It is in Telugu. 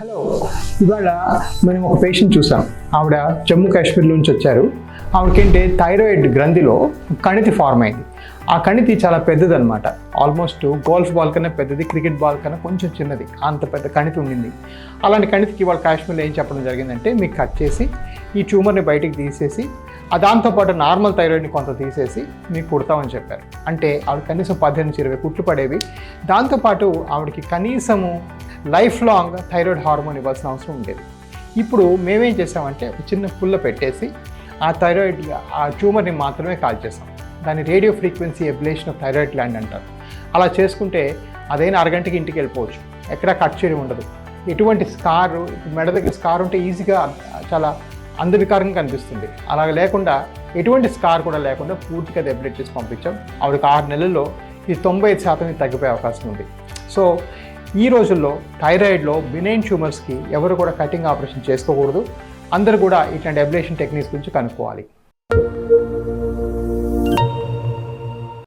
హలో ఇవాళ మనం ఒక పేషెంట్ చూసాం. ఆవిడ జమ్మూ కాశ్మీర్ నుంచి వచ్చారు. ఆవిడకేంటే థైరాయిడ్ గ్రంథిలో కణితి ఫార్మ్ అయింది. ఆ కణితి చాలా పెద్దదన్నమాట. ఆల్మోస్ట్ గోల్ఫ్ బాల్ కన్నా పెద్దది క్రికెట్ బాల్ కన్నా కొంచెం చిన్నది. అంత పెద్ద కణితి ఉండింది. అలాంటి కణితికి ఇవాళ కాశ్మీర్లో ఏం చెప్పడం జరిగిందంటే మీకు కట్ చేసి ఈ ట్యూమర్ని బయటికి తీసేసి దాంతోపాటు నార్మల్ థైరాయిడ్ని కొంత తీసేసి మీకు కుడతామని చెప్పారు. అంటే ఆవిడ కనీసం పద్దెనిమిది నుంచి ఇరవై కుట్లు పడేవి. దాంతోపాటు ఆవిడకి కనీసము లైఫ్ లాంగ్ థైరాయిడ్ హార్మోన్ ఇవ్వాల్సిన అవసరం ఉండేది. ఇప్పుడు మేమేం చేసామంటే చిన్న పుల్ల పెట్టేసి ఆ థైరాయిడ్ ఆ ట్యూమర్ని మాత్రమే కాల్ చేసాం. దాన్ని radio frequency ablation of thyroid gland అంటారు. అలా చేసుకుంటే అదైనా అరగంటకి ఇంటికి వెళ్ళిపోవచ్చు. ఎక్కడా కట్ చేయడం ఉండదు. ఎటువంటి స్కార్ మెడ దగ్గర స్కార్ ఉంటే ఈజీగా చాలా అందరికారంగా కనిపిస్తుంది. అలా లేకుండా ఎటువంటి స్కార్ కూడా లేకుండా పూర్తిగా దెబ్బలెట్ చేసి పంపించాం. ఆవిడకి ఆరు నెలల్లో ఈ తొంభై ఐదు శాతం తగ్గిపోయే అవకాశం ఉంది. సో ఈ రోజుల్లో థైరాయిడ్లో బినైన్ ట్యూమర్స్కి ఎవరు కూడా కటింగ్ ఆపరేషన్ చేసుకోకూడదు. అందరూ కూడా ఇట్లాంటి అబ్లేషన్ టెక్నిక్స్ గురించి కనుక్కోవాలి.